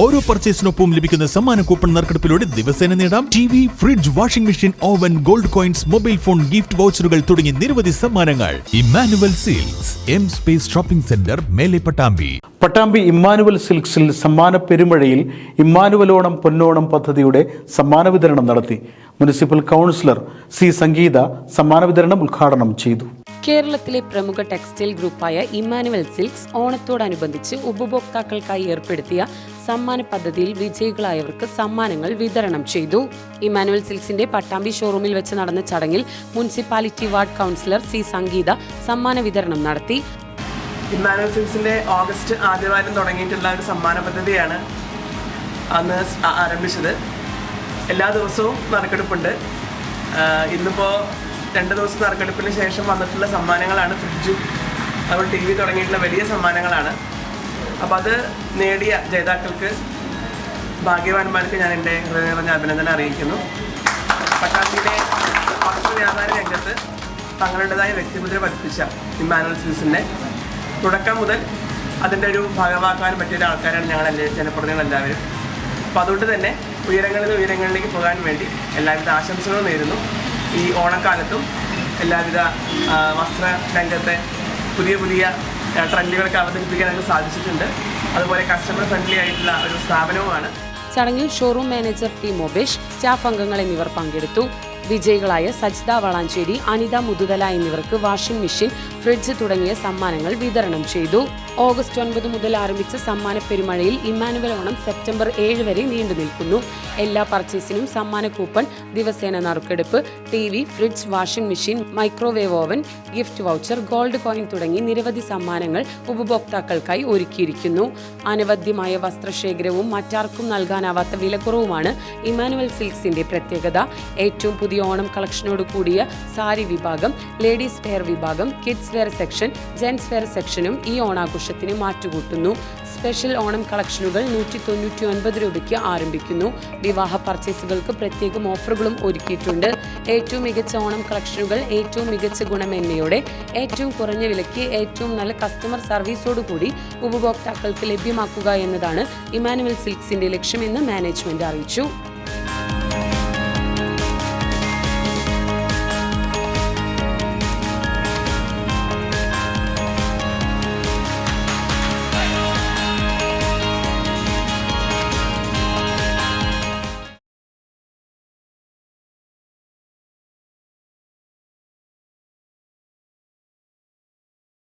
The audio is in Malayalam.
ഓരോ പർച്ചേസിനൊപ്പം ലഭിക്കുന്ന സമ്മാന കൂപ്പൺ നറുക്കെടുപ്പിലൂടെ ദിവസേന നേടാം. T V fridge washing machine oven gold coins mobile phone gift വൗച്ചറുകൾ തുടങ്ങി നിരവധി സമ്മാനങ്ങൾ. Emmanuel silks M space shopping centre Mele Pattambi. Pattambi Emmanuel സിൽക്സിൽ സമ്മാന പെരുമഴയിൽ ഇമ്മാനുവലോണം പൊന്നോണം പദ്ധതിയുടെ സമ്മാന വിതരണം നടത്തി. മുനിസിപ്പൽ കൗൺസിലർ സി സംഗീത സമ്മാന വിതരണം ഉദ്ഘാടനം ചെയ്തു. കേരളത്തിലെ പ്രമുഖ ടെക്സ്റ്റൈൽ ഗ്രൂപ്പായ ഇമ്മാനുവൽ സിൽക്സ് ഓണത്തോടനുബന്ധിച്ച് ഉപഭോക്താക്കൾക്കായി ഏർപ്പെടുത്തിയ സമ്മാന പദ്ധതിയിൽ വിജയികളായവർക്ക് സമ്മാനങ്ങൾ വിതരണം ചെയ്തു. ഇമാനുവൽ സിൽസിന്റെ പട്ടാമ്പി ഷോറൂമിൽ വെച്ച് നടന്ന ചടങ്ങിൽ municipality ward councillor C Sangeetha സമ്മാന വിതരണം നടത്തി. ഇമ്മാനുവൽ സിൽസിന്റെ ഓഗസ്റ്റ് ആദ്യവാരം തുടങ്ങിയിട്ടുള്ള ഒരു സമ്മാന പദ്ധതിയാണ് അന്ന് ആരംഭിച്ചത്. എല്ലാ ദിവസവും നറുക്കെടുപ്പുണ്ട്. ഇന്നിപ്പോ ഇന്നിപ്പോൾ രണ്ട് ദിവസം നറുക്കെടുപ്പിന് ശേഷം വന്നിട്ടുള്ള സമ്മാനങ്ങളാണ് ഫ്രിഡ്ജും അതുപോലെ ടി വി തുടങ്ങിയിട്ടുള്ള വലിയ സമ്മാനങ്ങളാണ്. അപ്പോൾ അത് നേടിയ ജേതാക്കൾക്ക് ഭാഗ്യവാന്മാർക്ക് ഞാൻ എന്റെ ഹൃദയ നിറഞ്ഞ അഭിനന്ദനം അറിയിക്കുന്നു. പട്ടാമ്പിയിലെ വസ്ത്ര വ്യാപാര രംഗത്ത് തങ്ങളുടേതായ വ്യക്തിമുദ്ര പതിപ്പിച്ച ഇമ്മാനുവൽ സീസിന്റെ തുടക്കം മുതൽ അതിന്റെ ഒരു ഭാഗമാക്കാൻ പറ്റിയ ആൾക്കാരാണ് ഞങ്ങൾ ജനപ്രതിനിധികൾ എല്ലാവരും. അപ്പോൾ അതുകൊണ്ട് തന്നെ ഉയരങ്ങളിൽ നിന്ന് ഉയരങ്ങളിലേക്ക് പോകാൻ വേണ്ടി എല്ലാവിധ ആശംസകളും നേരുന്നു. ഈ ഓണക്കാലത്തും എല്ലാവിധ വസ്ത്ര രംഗത്തെ പുതിയ പുതിയ ട്രെൻഡുകളൊക്കെ അവതരിപ്പിക്കാനായിട്ട് സാധിച്ചിട്ടുണ്ട്. അതുപോലെ കസ്റ്റമർ ഫ്രണ്ട്ലി ആയിട്ടുള്ള ഒരു സ്ഥാപനവുമാണ്. ചടങ്ങിൽ showroom manager P Mobesh staff അംഗങ്ങൾ എന്നിവർ പങ്കെടുത്തു. വിജയികളായ സജിത വളാഞ്ചേരി അനിത മുതുതല എന്നിവർക്ക് വാഷിംഗ് മെഷീൻ ഫ്രിഡ്ജ് തുടങ്ങിയ സമ്മാനങ്ങൾ വിതരണം ചെയ്തു. ഓഗസ്റ്റ് ഒൻപത് മുതൽ ആരംഭിച്ച സമ്മാന പെരുമഴയിൽ ഇമ്മാനുവൽ ഓണം സെപ്റ്റംബർ ഏഴ് വരെ നീണ്ടു നിൽക്കുന്നു. എല്ലാ പർച്ചേസിനും സമ്മാന കൂപ്പൺ ദിവസേന നറുക്കെടുപ്പ് T V fridge washing machine microwave oven gift voucher gold coin തുടങ്ങി നിരവധി സമ്മാനങ്ങൾ ഉപഭോക്താക്കൾക്കായി ഒരുക്കിയിരിക്കുന്നു. അനവധ്യമായ വസ്ത്രശേഖരവും മറ്റാർക്കും നൽകാനാവാത്ത വിലക്കുറവുമാണ് ഇമ്മാനുവൽ സിൽക്സിന്റെ പ്രത്യേകത. ഏറ്റവും പുതിയ ഓണം കളക്ഷനോട് കൂടിയ സാരി വിഭാഗം ലേഡീസ് വെയർ വിഭാഗം kids wear section gents wear സെക്ഷനും ഈ ഓണാഘോഷത്തിന് മാറ്റുകൂട്ടുന്നു. സ്പെഷ്യൽ ഓണം കളക്ഷനുകൾ നൂറ്റി തൊണ്ണൂറ്റി ഒൻപത് രൂപയ്ക്ക് ആരംഭിക്കുന്നു. വിവാഹ പർച്ചേസുകൾക്ക് പ്രത്യേകം ഓഫറുകളും ഒരുക്കിയിട്ടുണ്ട്. ഏറ്റവും മികച്ച ഓണം കളക്ഷനുകൾ ഏറ്റവും മികച്ച ഗുണമേന്മയോടെ ഏറ്റവും കുറഞ്ഞ വിലയ്ക്ക് ഏറ്റവും നല്ല കസ്റ്റമർ സർവീസോടുകൂടി ഉപഭോക്താക്കൾക്ക് ലഭ്യമാക്കുക എന്നതാണ് ഇമാനുവൽ സിൽക്സിന്റെ ലക്ഷ്യമെന്ന് മാനേജ്മെന്റ് അറിയിച്ചു.